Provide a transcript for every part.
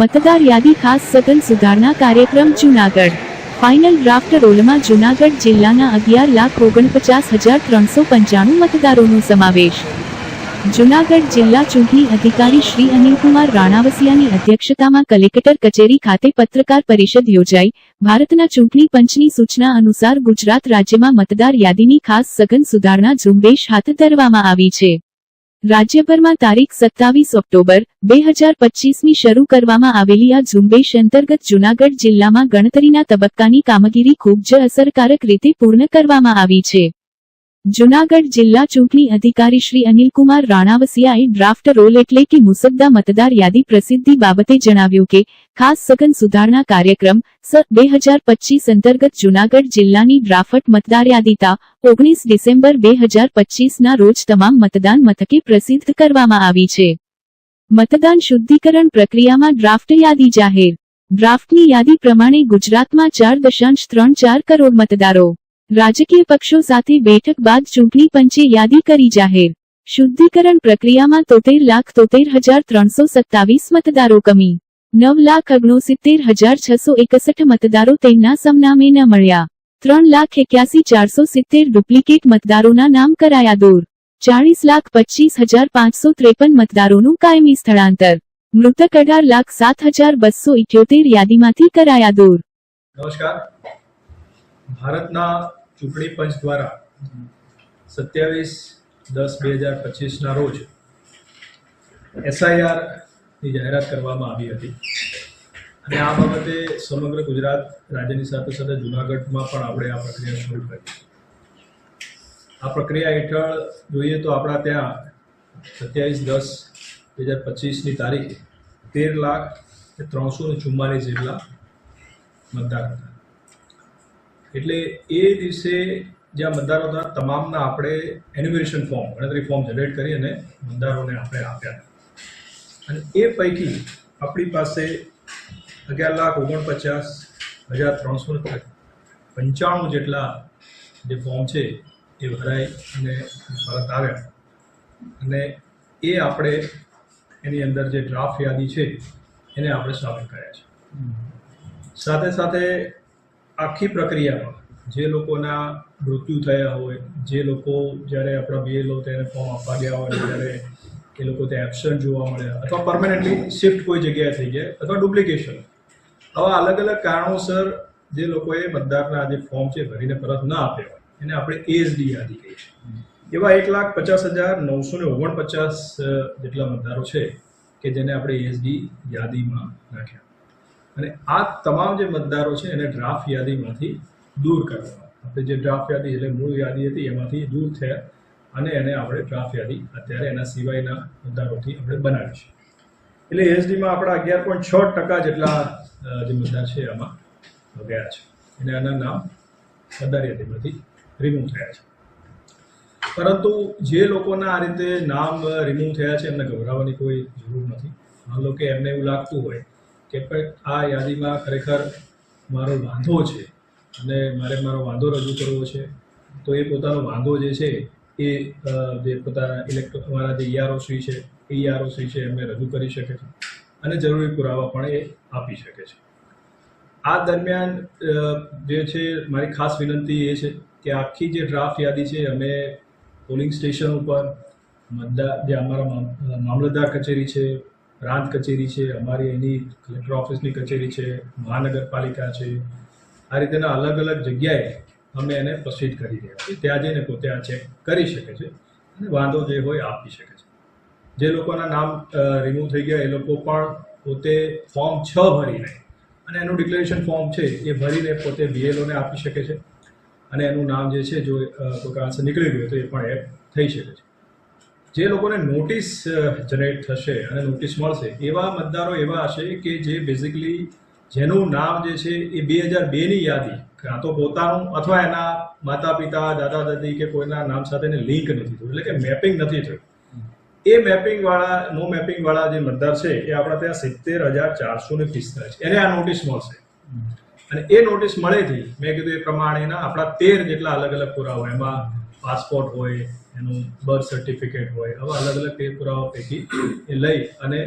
મતદાર યાદી ખાસ સઘન સુધારણા કાર્યક્રમ જૂનાગઢ. ફાઇનલ ડ્રાફ્ટ રોલમાં જૂનાગઢ જિલ્લાના અગિયાર લાખ ઓગણપચાસ હજાર ત્રણસો પંચાણું મતદારોનો સમાવેશ. જૂનાગઢ જિલ્લા ચૂંટણી અધિકારી શ્રી અનિલકુમાર રાણાવસિયાની અધ્યક્ષતામાં કલેક્ટર કચેરી ખાતે પત્રકાર પરિષદ યોજાઈ. ભારતના ચૂંટણી પંચની સૂચના અનુસાર ગુજરાત રાજ્યમાં મતદાર યાદીની ખાસ સઘન સુધારણા ઝુંબેશ હાથ ધરવામાં આવી છે. રાજ્યભરમાં તારીખ સત્તાવીસ ઓક્ટોબર, બે હજાર પચીસમી શરૂ કરવામાં આવેલી આ ઝુંબેશ અંતર્ગત જૂનાગઢ જિલ્લામાં ગણતરીના તબક્કાની કામગીરી ખૂબ જ અસરકારક રીતે પૂર્ણ કરવામાં આવી છે. જૂનાગઢ જિલ્લા ચૂંટણી અધિકારી શ્રી અનિલકુમાર રાણાવસિયાએ ડ્રાફ્ટ રોલ એટલે કે મુસદ્દા મતદાર યાદી પ્રસિદ્ધિ બાબતે જણાવ્યું કે, ખાસ સઘન સુધારણા કાર્યક્રમ, સ, બે અંતર્ગત જૂનાગઢ જિલ્લાની ડ્રાફટ મતદાર યાદીતા ઓગણીસ ડિસેમ્બર બે હજાર પચીસના રોજ તમામ મતદાન મથકે પ્રસિદ્ધ કરવામાં આવી છે. મતદાન શુદ્ધિકરણ પ્રક્રિયામાં ડ્રાફ્ટ યાદી જાહેર. ડ્રાફ્ટની યાદી પ્રમાણે ગુજરાતમાં ચાર દશાંશ ત્રણ ચાર કરોડ મતદારો. રાજકીય પક્ષો સાથે બેઠક બાદ ચૂંટણી પંચે યાદી કરી જાહેર. શુદ્ધિકરણ પ્રક્રિયામાં તોતેર લાખ તોતેર હજાર ત્રણસો સત્તાવીસ મતદારો કમી. નવ લાખ ઓગણસિત્તેર હજાર છસો એકસઠ મતદારો તેમના સમનામે ન મળ્યા. ત્રણ લાખ એક્યાસી ચારસો સિત્તેર ડુપ્લિકેટ મતદારોના નામ કરાયા દૂર. ચાળીસ લાખ પચીસ હજાર પાંચસો ત્રેપન મતદારોનું કાયમી સ્થળાંતર. મૃતક અઢાર લાખ સાત હજાર બસો ઇઠ્યોતેર યાદીમાંથી કરાયા દૂર. નમસ્કાર. ભારતના ચૂંટણી પંચ દ્વારા સત્યાવીસ દસ બે હજાર પચીસના રોજ એસઆઈઆરની જાહેરાત કરવામાં આવી હતી. અને આ બાબતે સમગ્ર ગુજરાત રાજ્યની સાથે સાથે જુનાગઢમાં પણ આપણે આ પ્રક્રિયા શરૂ કરી આ પ્રક્રિયા હેઠળ જોઈએ તો આપણા ત્યાં સત્યાવીસ દસ બે હજાર પચીસની તારીખે તેર લાખ ત્રણસો ને ચુમ્માલીસ જેટલા મતદાર હતા એટલે એ દિવસે જ્યાં મતદારો હતા તમામના આપણે એન્યુમરેશન ફોર્મ ગણતરી ફોર્મ જનરેટ કરી અને મતદારોને આપણે આપ્યા. અને એ પૈકી આપણી પાસે અગિયાર લાખ ઓગણપચાસ હજાર ત્રણસો પંચાણું જેટલા જે ફોર્મ છે એ ભરાય અને પરત આવ્યા. અને એ આપણે એની અંદર જે ડ્રાફ્ટ યાદી છે એને આપણે સામેલ કર્યા છે. સાથે સાથે આખી પ્રક્રિયામાં જે લોકોના મૃત્યુ થયા હોય, જે લોકો જ્યારે આપણા બીએલઓ તેને ફોર્મ આપવા ગયા હોય, ત્યારે એ લોકો ત્યાં એબસન્ટ જોવા મળ્યા અથવા પરમેનન્ટલી શિફ્ટ કોઈ જગ્યાએ થઈ ગયા અથવા ડુપ્લિકેશન આવા અલગ અલગ કારણોસર જે લોકોએ મતદારના જે ફોર્મ છે ભરીને પરત ન આપ્યા એને આપણે એએસડી યાદી કહીએ છીએ. એવા એક લાખ પચાસ હજાર નવસો ને ઓગણપચાસ જેટલા મતદારો છે કે જેને આપણે એએસડી યાદીમાં નાખ્યા અને આ તમામ જે મતદારો છે એને ડ્રાફ્ટ યાદીમાંથી દૂર કરવા આપણે જે ડ્રાફ્ટ યાદી એટલે મૂળ યાદી હતી એમાંથી દૂર થયા અને એને આપણે ડ્રાફ્ટ યાદી અત્યારે એના સિવાયના મતદારોથી આપણે બનાવી છે એટલે એસડીમાં આપણા અગિયાર પોઈન્ટ છ ટકા જેટલા જે મતદાર છે એમાં ગયા છે. અને આના નામ મતદાર યાદીમાંથી રિમૂવ થયા છે. પરંતુ જે લોકોના આ રીતે નામ રિમૂવ થયા છે એમને ગભરાવાની કોઈ જરૂર નથી. માન લો કે એમને એવું લાગતું હોય કે આ યાદીમાં ખરેખર મારો વાંધો છે અને મારે મારો વાંધો રજૂ કરવો છે. તો એ પોતાનો વાંધો જે છે એ જે પોતાના ઇલેક્ટ્રો મારા જે ઈઆરઓસી છે, એ ઈઆરઓસી છે એમને રજૂ કરી શકે છે અને જરૂરી પુરાવા પણ એ આપી શકે છે. આ દરમિયાન જે છે મારી ખાસ વિનંતી એ છે કે આખી જે ડ્રાફ્ટ યાદી છે અમે પોલિંગ સ્ટેશન ઉપર, મતદાર, જે અમારા મામ- મામલતદાર કચેરી છે પ્રાંત કચેરી છે, અમારી એની કલેક્ટર ઓફિસની કચેરી છે, મહાનગરપાલિકા છે. આ રીતેના અલગ અલગ જગ્યાએ અમે એને પ્રસિદ્ધ કરી રહ્યા છીએ. ત્યાં જઈને પોતે આ ચેક કરી શકે છે અને વાંધો જે હોય આપી શકે છે. જે લોકોના નામ રિમૂવ થઈ ગયા, એ લોકો પણ પોતે ફોર્મ છ ભરીને અને એનું ડિક્લેરેશન ફોર્મ છે, એ ભરીને પોતે બીએલઓને આપી શકે છે. અને એનું નામ જે છે, જો કોઈ કારણસર નીકળી ગયું તો એ પણ એડ થઈ શકે છે. જે લોકોને નોટિસ જનરેટ થશે અને નોટિસ મળશે, એવા મતદારો એવા હશે કે જે બેઝિકલી જેનું નામ જે છે એ બે હજાર બેની યાદી, કાં તો પોતાનું અથવા એના માતા પિતા દાદા દાદી કે કોઈના નામ સાથે લિંક નથી થયું એટલે કે મેપિંગ નથી થયું એ મેપિંગ વાળા નો મેપિંગ વાળા જે મતદાર છે, એ આપણા ત્યાં સિત્તેર હજાર ચારસો ને પિસ્તાલીસ એને આ નોટિસ મળશે. અને એ નોટિસ મળેથી મેં કીધું એ પ્રમાણેના આપણા તેર જેટલા અલગ અલગ પુરાવા એમાં પાસપોર્ટ હોય, એનું બર્થ સર્ટિફિકેટ હોય, આવા અલગ અલગ તે પુરાવા પૈકી એ લઈ અને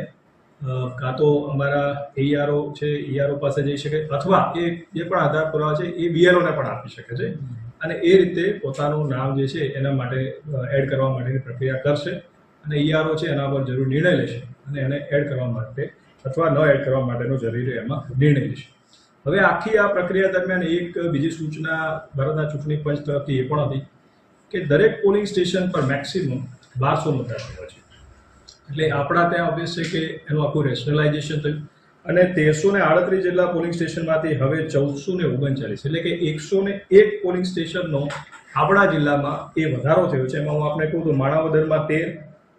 કાં તો અમારા એઈઆરઓ છે ઈઆરઓ પાસે જઈ શકે અથવા એ જે પણ આધાર પુરાવા છે, એ બીએલઓને પણ આપી શકે છે. અને એ રીતે પોતાનું નામ જે છે, એના માટે એડ કરવા માટેની પ્રક્રિયા કરશે અને ઈઆરઓ છે, એના પર જરૂર નિર્ણય લેશે અને એને એડ કરવા માટે અથવા ન એડ કરવા માટેનો જરૂરી એમાં નિર્ણય લેશે. હવે આખી આ પ્રક્રિયા દરમિયાન એક બીજી સૂચના, ભારતના ચૂંટણી પંચ તરફથી એ પણ હતી. કે દરેક પોલિંગ સ્ટેશન પર મેક્સિમમ બારસો મતદારો છે એટલે આપણા ત્યાં ઓબ્વિયસ છે કે એનું આખું રેશનલાઇઝેશન થયું. અને તેરસો ને આડત્રીસ જેટલા પોલિંગ સ્ટેશનમાંથી હવે ચૌદસો ને ઓગણચાલીસ, એટલે કે એકસો ને એક પોલિંગ સ્ટેશનનો આપણા જિલ્લામાં એ વધારો થયો છે. એમાં હું આપણે કહું તો માણાવદરમાં તેર,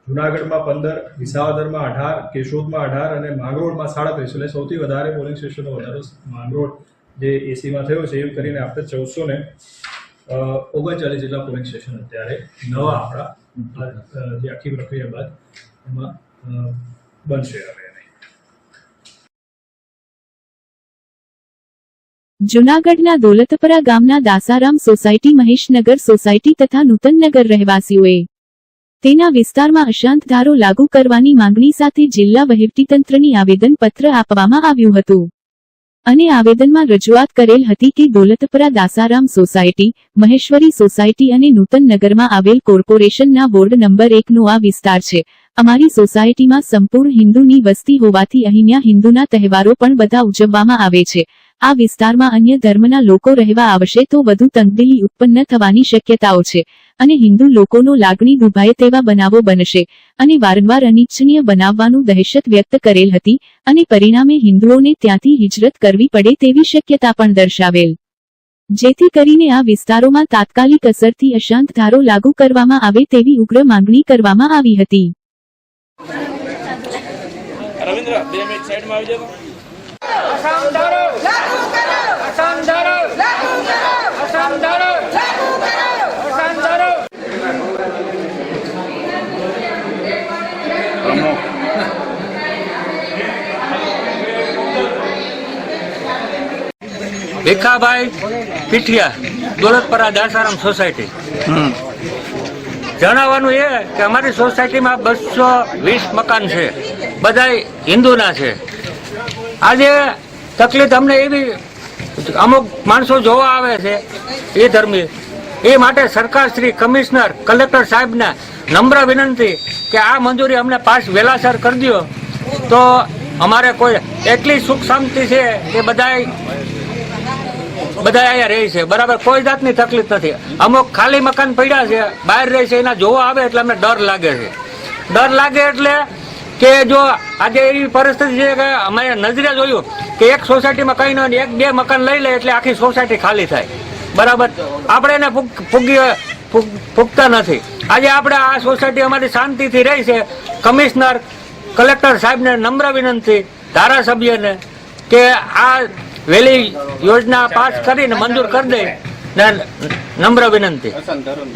જુનાગઢમાં પંદર, વિસાવદરમાં અઢાર, કેશોદમાં અઢાર અને માંગરોળમાં સાડત્રીસ, એટલે સૌથી વધારે પોલિંગ સ્ટેશનનો વધારો માંગરોળ જે એસીમાં થયો છે એમ કરીને આપણે ચૌદસો ને ઓગણચાલીસ જેટલા પોલિંગ સ્ટેશન અત્યારે નવા આપણા જે આખી પ્રક્રિયા બાદ એમાં બનશે હવે જૂનાગઢના દોલતપરા ગામના દાસારામ સોસાયટી, મહેશનગર સોસાયટી તથા નૂતનનગર રહેવાસીઓએ તેના વિસ્તારમાં અશાંત ધારો લાગુ કરવાની માંગણી સાથે જિલ્લા વહીવટીતંત્રની આવેદનપત્ર આપવામાં આવ્યું હતું. અને આવેદનમાં રજૂઆત કરેલ હતી કે દોલતપરા દાસારામ સોસાયટી, મહેશ્વરી સોસાયટી અને નૂતનનગરમાં આવેલ કોર્પોરેશનના વોર્ડ નંબર એકનો આ વિસ્તાર છે. અમારી સોસાયટીમાં સંપૂર્ણ હિન્દુની વસ્તી હોવાથી અહીંયા હિન્દુના તહેવારો પણ બધા ઉજવવામાં આવે છે. આ વિસ્તારમાં અન્ય ધર્મના લોકો રહેવા આવશે તો વધુ તંગદિલી ઉત્પન્ન થવાની શક્યતાઓ છે અને હિન્દુ લોકોનો લાગણી દુભાય તેવા બનાવો બનશે અને વારંવાર અનિચ્છનીય બનાવવાનું દહેશત વ્યક્ત કરેલ હતી અને પરિણામે હિન્દુઓને ત્યાંથી હિજરત કરવી પડે તેવી શક્યતા પણ દર્શાવેલ. જેથી કરીને આ વિસ્તારોમાં તાત્કાલિક અસરથી અશાંત ધારો લાગુ કરવામાં આવે તેવી ઉગ્ર માંગણી કરવામાં આવી હતી. રવિન્દ્ર, બે મિનિટ સાઈડમાં આવી જાઓ અસામ ધારો અસામ ધારો અસામ ધારો અસામ ધારો ભીખાભાઈ પીઠિયા દોલતપરા દાસારામ સોસાયટી જણાવવાનું એ કે અમારી સોસાયટીમાં બસો વીસ મકાન છે. બધા હિન્દુના છે. આજે તકલીફ અમને એવી અમુક માણસો જોવા આવે છે એ ધર્મી. એ માટે સરકાર શ્રી કમિશનર કલેક્ટર સાહેબને નમ્ર વિનંતી કે આ મંજૂરી અમને પાસ વહેલાસર કરી દો તો અમારે કોઈ એટલી સુખ શાંતિ છે કે બધાય બધા અહીંયા રહે છે. બરાબર, કોઈ જાતની તકલીફ નથી. અમુક ખાલી મકાન પડ્યા છે, બહાર રહે છે, એના જોવા આવે એટલે અમને ડર લાગે છે. ડર લાગે એટલે કે જો આજે એવી પરિસ્થિતિ છે કે અમે નજરે જોયું કે એક સોસાયટીમાં કઈ ન એક બે મકાન લઈ લે એટલે આખી સોસાયટી ખાલી થાય. બરાબર? આપણે એને ફૂગ- ફૂગી ફૂગ- ફૂગતા નથી. આજે આપણે આ સોસાયટી અમારી શાંતિથી રહી છે. કમિશનર, કલેક્ટર સાહેબને નમ્ર વિનંતી ધારાસભ્યને કે આ વહેલી યોજના પાસ કરીને મંજૂર કરી દે. ને નમ્ર વિનંતી.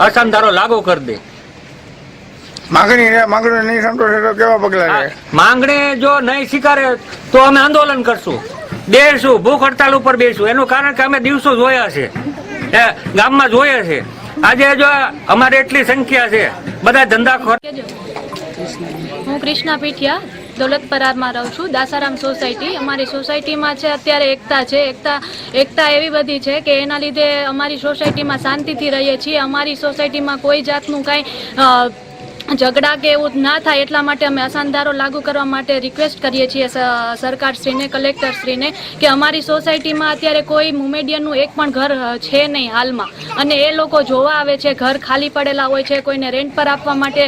અસંધારો લાગુ કરી દે. માગણી માગણી નહીં સંતોષે તો કેવા પગલા માંગણી જો નહીં સ્વીકારે તો અમે આંદોલન કરશું. બેસું ભૂખ હડતાલ ઉપર બેસું. એનું કારણ કે અમે દિવસો જોયા છે. ગામમાં જોયા છે. આજે જો અમારે એટલી સંખ્યા છે. બધા ધંધા ખોર હું કૃષ્ણા પીઠિયા દોલતપરારમાં રહું છું. દાસારામ સોસાયટી. અમારી સોસાયટીમાં છે અત્યારે એકતા છે. એકતા એકતા એવી બધી છે કે એના લીધે અમારી સોસાયટીમાં શાંતિથી રહીએ છીએ. અમારી સોસાયટીમાં કોઈ જાતનું કાંઈ ઝઘડા કે એવું ના થાય એટલા માટે અમે અસાનધારો લાગુ કરવા માટે રિક્વેસ્ટ કરીએ છીએ સરકારશ્રીને, કલેક્ટરશ્રીને કે અમારી સોસાયટીમાં અત્યારે કોઈ મુમેડિયનનું એક પણ ઘર છે નહીં હાલમાં. અને એ લોકો જોવા આવે છે, ઘર ખાલી પડેલા હોય છે, કોઈને રેન્ટ પર આપવા માટે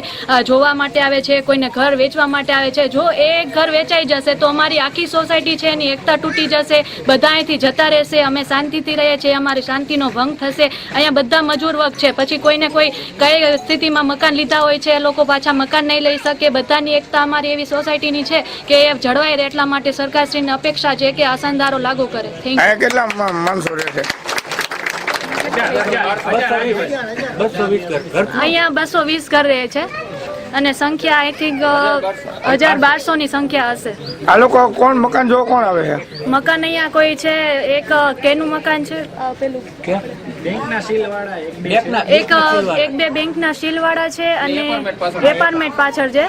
જોવા માટે આવે છે, કોઈને ઘર વેચવા માટે આવે છે. જો એ ઘર વેચાઈ જશે તો અમારી આખી સોસાયટી છે એની એકતા તૂટી જશે, બધા અહીંથી જતા રહેશે, અમે શાંતિથી રહીએ છીએ, અમારી શાંતિનો ભંગ થશે. અહીંયા બધા મજૂર વર્ગ છે. પછી કોઈને કોઈ કઈ સ્થિતિમાં મકાન લીધા હોય છે, એ લોકો પાછા મકાન નહીં લઈ શકે. બધાની એકતા અમારી એવી સોસાયટીની છે કે એ જળવાઈ રહે એટલા માટે સરકારશ્રીની અપેક્ષા છે કે આસનદારો લાગુ કરે. થેન્ક યુ કેટલા માણસો રહે છે? બસો વીસ ઘર. અહીંયા બસો વીસ ઘર રહે છે. અને સંખ્યા આઈ થિંક હજાર બારસો ની સંખ્યા હશે. આ લોકો કોણ મકાન જોવા કોણ આવે છે? મકાન અહીંયા કોઈ છે એક કેનું મકાન છે? પેલું. એક એક બે બેંકના શીલવાળા છે અને એપાર્ટમેન્ટ પાછળ. છે.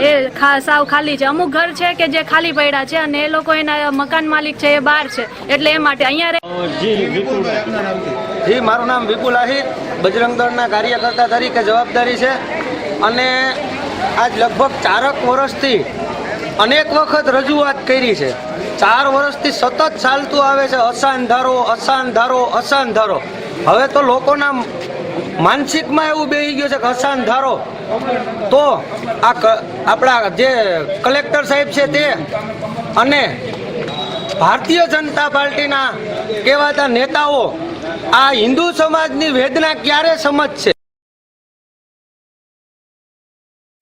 એ ખા- સાવ ખાલી છે. અમુક ઘર છે કે જે ખાલી પડ્યા છે અને એ લોકો એના મકાન માલિક છે એ બહાર છે. એટલે એ માટે અહીંયા રહે- જી મારું નામ વિપુલ આહિર. બજરંગ દળના કાર્યકર્તા તરીકે જવાબદારી છે. અને આજ લગભગ ચારક વર્ષથી અનેક વખત રજૂઆત કરી છે. ચાર વર્ષથી સતત ચાલતું આવે છે, અસાન ધારો અસાન ધારો અસાન ધારો. હવે તો લોકોના માનસિકમાં એવું બેસી ગયું છે કે અસાન ધારો. તો આ આપણા જે કલેક્ટર સાહેબ છે તે અને ભારતીય જનતા પાર્ટીના કહેવાતા નેતાઓ આ હિન્દુ સમાજની વેદના ક્યારે સમજશે?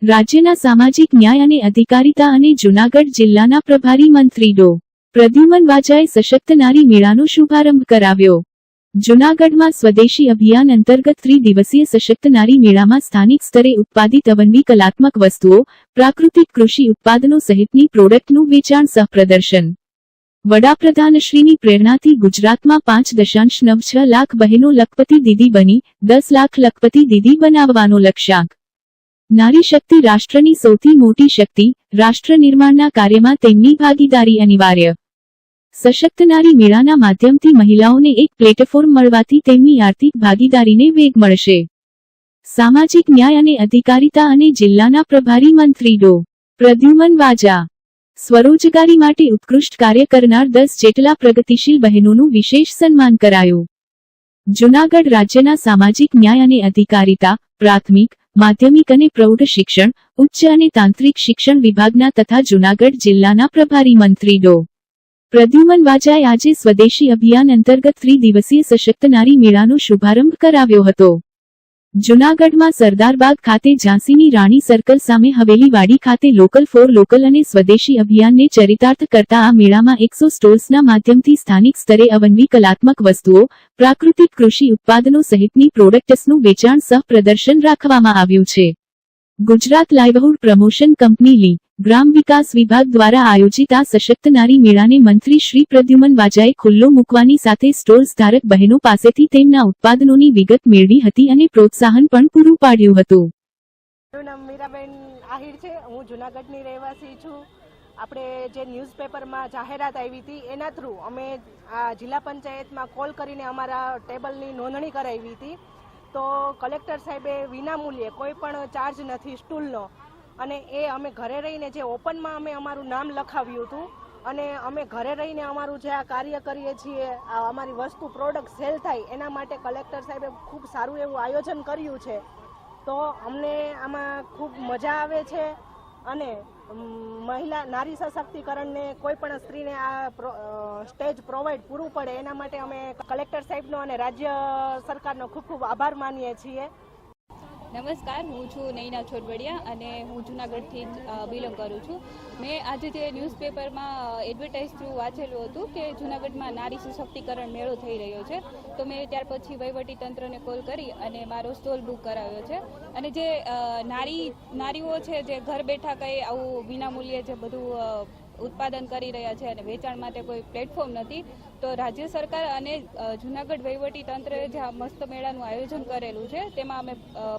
રાજ્યના સામાજિક ન્યાય અને અધિકારીતા અને જૂનાગઢ જિલ્લાના પ્રભારી મંત્રી ડો. પ્રદ્યુમન વાજાએ સશક્ત નારી મેળાનો શુભારંભ કરાવ્યો. જૂનાગઢમાં સ્વદેશી અભિયાન અંતર્ગત ત્રિદિવસીય સશક્ત નારી મેળામાં સ્થાનિક સ્તરે ઉત્પાદિત અવનવી કલાત્મક વસ્તુઓ, પ્રાકૃતિક કૃષિ ઉત્પાદનો સહિતની પ્રોડક્ટનું વેચાણ સહ પ્રદર્શન વડાપ્રધાનશ્રીની પ્રેરણાથી ગુજરાતમાં પાંચ દશાંશ નવ છ લાખ બહેનો લખપતિ દીદી બની, દસ લાખ લખપતિ દીદી બનાવવાનો લક્ષ્યાંક. નારી શક્તિ રાષ્ટ્રની સૌથી મોટી શક્તિ, રાષ્ટ્ર નિર્માણના કાર્યમાં તેમની ભાગીદારી અનિવાર્ય. સશક્ત નારી મેળાના માધ્યમથી મહિલાઓને એક પ્લેટફોર્મ મળવાથી તેમની આર્થિક ભાગીદારીને વેગ મળશે. સામાજિક ન્યાય અને અધિકારિતા અને જિલ્લાના પ્રભારી મંત્રી ડો. પ્રદ્યુમન વાજા. સ્વરોજગારી માટે ઉત્કૃષ્ટ કાર્ય કરનાર દસ જેટલા પ્રગતિશીલ બહેનોનું વિશેષ સન્માન કરાયું. જૂનાગઢ રાજ્યના સામાજિક ન્યાય અને અધિકારિતા, પ્રાથમિક માધ્યમિક અને પ્રૌઢ શિક્ષણ, ઉચ્ચ અને તાંત્રિક શિક્ષણ વિભાગના તથા જૂનાગઢ જિલ્લાના પ્રભારી મંત્રી ડો. પ્રદ્યુમન વાજાએ આજે સ્વદેશી અભિયાન અંતર્ગત ત્રિદિવસીય સશક્ત નારી મેળાનો શુભારંભ કરાવ્યો હતો. જૂનાગઢમાં સરદારબાગ ખાતે ઝાંસીની રાણી સર્કલ સામે હવેલીવાડી ખાતે લોકલ ફોર લોકલ અને સ્વદેશી અભિયાનને ચરિતાર્થ કરતા આ મેળામાં એકસો સ્ટોલ્સના માધ્યમથી સ્થાનિક સ્તરે અવનવી કલાત્મક વસ્તુઓ, પ્રાકૃતિક કૃષિ ઉત્પાદનો સહિતની પ્રોડક્ટ્સનું વેચાણ સહ પ્રદર્શન રાખવામાં આવ્યું છે. ગુજરાત લાઇવહુડ પ્રમોશન કંપની લી ગ્રામ વિકાસ વિભાગ દ્વારા આયોજિત આ સશક્ત નારી મેળાને મંત્રી શ્રી પ્રદ્યુમન વાજાએ ખુલ્લો મૂકવાની સાથે સ્ટોલ્સ ધારક બહેનો પાસેથી તેમના ઉત્પાદનોની વિગત મેળવી હતી અને પ્રોત્સાહન પણ પૂરું પાડ્યું હતું. નામ મીરાબેન આહિર છે. હું જુનાગઢની રહેવાસી છું. આપણે જે ન્યૂઝપેપરમાં જાહેરાત આવી હતી, એના થ્રુ અમે આ જિલ્લા પંચાયતમાં કોલ કરીને અમારા ટેબલની નોંધણી કરાવી હતી. તો કલેક્ટર સાહેબે વિનામૂલ્યે કોઈ પણ ચાર્જ નથી, સ્ટૂલનો. અને એ અમે ઘરે રહીને જે ઓપનમાં અમે અમારું નામ લખાવ્યું હતું, અને અમે ઘરે રહીને અમારું જે આ કાર્ય કરીએ છીએ, આ અમારી વસ્તુ પ્રોડક્ટ સેલ થાય, એના માટે કલેક્ટર સાહેબે ખૂબ સારું એવું આયોજન કર્યું છે. તો અમને આમાં ખૂબ મજા આવે છે, અને મહિલા, નારી સશક્તિકરણને કોઈ પણ સ્ત્રીને આ સ્ટેજ પ્રોવાઈડ પૂરું પડે, એના માટે અમે કલેક્ટર સાહેબનો અને રાજ્ય સરકારનો ખૂબ ખૂબ આભાર માનીએ છીએ. નમસ્કાર, હું છું નૈના છોડવડિયા અને હું જુનાગઢથી બિલોંગ કરું છું. મેં આજે જે ન્યૂઝપેપરમાં એડવર્ટાઇઝ થ્રુ વાંચેલું હતું કે જુનાગઢમાં નારી સશક્તિકરણ મેળો થઈ રહ્યો છે, તો મેં ત્યાર પછી વહીવટી તંત્રને કોલ કરી અને મારો સ્ટોલ બુક કરાવ્યો છે. અને જે નારી, નારીઓ છે, જે ઘર બેઠા કંઈ આવું વિનામૂલ્યે જે બધું ઉત્પાદન કરી રહ્યા છે અને વેચાણ માટે કોઈ પ્લેટફોર્મ નથી તો રાજ્ય સરકાર અને જુનાગઢ વહીવટી તંત્રએ જે મસ્ત મેળાનું આયોજન કરેલું છે, તેમાં અમે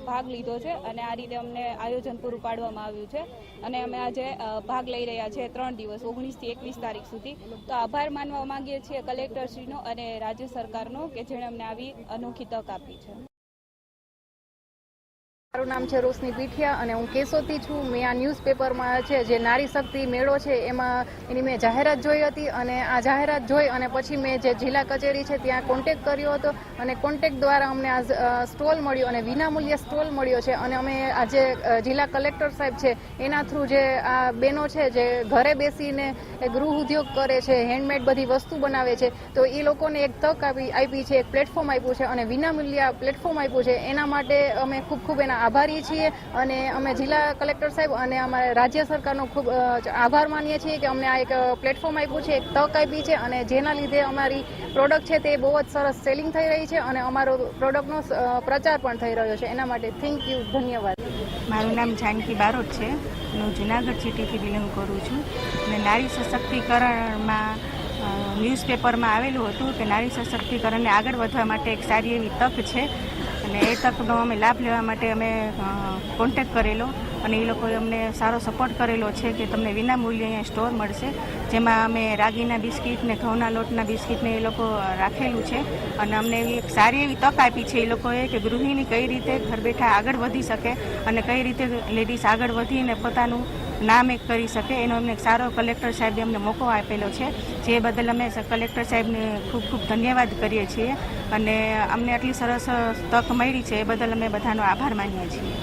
ભાગ લીધો છે અને આ રીતે અમને આયોજન પૂરું પાડવામાં આવ્યું છે અને અમે આજે ભાગ લઈ રહ્યા છીએ ત્રણ દિવસ, ઓગણીસથી એકવીસ તારીખ સુધી. તો આભાર માનવા માંગીએ છીએ કલેક્ટરશ્રીનો અને રાજ્ય સરકારનો કે જેણે અમને આવી અનોખી તક આપી છે. મારું નામ છે રોશની પીઠિયા અને હું કેસોતી છું. મેં આ ન્યૂઝપેપરમાં છે. જે નારી શક્તિ મેળો છે, એમાં એની મેં જાહેરાત જોઈ હતી અને આ જાહેરાત જોઈ અને પછી મેં જે જિલ્લા કચેરી છે ત્યાં કોન્ટેક કર્યો હતો અને કોન્ટેક દ્વારા અમને આ સ્ટોલ મળ્યો અને વિનામૂલ્યે સ્ટોલ મળ્યો છે અને અમે આજે જિલ્લા કલેક્ટર સાહેબ છે, એના થ્રુ જે આ બહેનો છે, જે ઘરે બેસીને ગૃહ ઉદ્યોગ કરે છે હેન્ડમેડ બધી વસ્તુ બનાવે છે, તો એ લોકોને એક તક આપી આપી છે, એક પ્લેટફોર્મ આપ્યું છે અને વિનામૂલ્ય પ્લેટફોર્મ આપ્યું છે. એના માટે અમે ખૂબ ખૂબ એના આભારી છીએ અને અમે જિલ્લા કલેક્ટર સાહેબ અને અમારા રાજ્ય સરકારનો ખૂબ આભાર માનીએ છીએ કે અમને આ એક પ્લેટફોર્મ આપ્યું છે, એક તક આપી છે અને જેના લીધે અમારી પ્રોડક્ટ છે તે બહુ જ સરસ સેલિંગ થઈ રહી છે અને અમારો પ્રોડક્ટનો પ્રચાર પણ થઈ રહ્યો છે. એના માટે થેન્ક યુ ધન્યવાદ. મારું નામ જાનકી બારોટ છે. હું જુનાગઢ સિટીથી બિલોંગ કરું છું. અને નારી સશક્તિકરણમાં ન્યૂઝપેપરમાં આવેલું હતું કે નારી સશક્તિકરણને આગળ વધવા માટે એક સારી એવી તક છે. અને એ તકનો અમે લાભ લેવા માટે અમે કોન્ટેક કરેલો અને એ લોકોએ અમને સારો સપોર્ટ કરેલો છે કે તમને વિના મૂલ્યે અહીંયા સ્ટોર મળશે. જેમાં અમે રાગીના બિસ્કિટ ને ઘઉંના લોટના બિસ્કિટ ને એ લોકો રાખેલું છે. અને અમને એવી એક સારી એવી તક આપી છે એ લોકોએ કે ગૃહિણી કઈ રીતે ઘર બેઠા આગળ વધી શકે અને કઈ રીતે લેડીઝ આગળ વધીને પોતાનું નામ એક કરી શકે, એનો અમને સારો કલેક્ટર સાહેબે અમને મોકો આપેલો છે. જે બદલ અમે કલેક્ટર સાહેબને ખૂબ ખૂબ ધન્યવાદ કરીએ છીએ અને અમને આટલી સરસ તક મળી છે, એ બદલ અમે બધાનો આભાર માનીએ છીએ.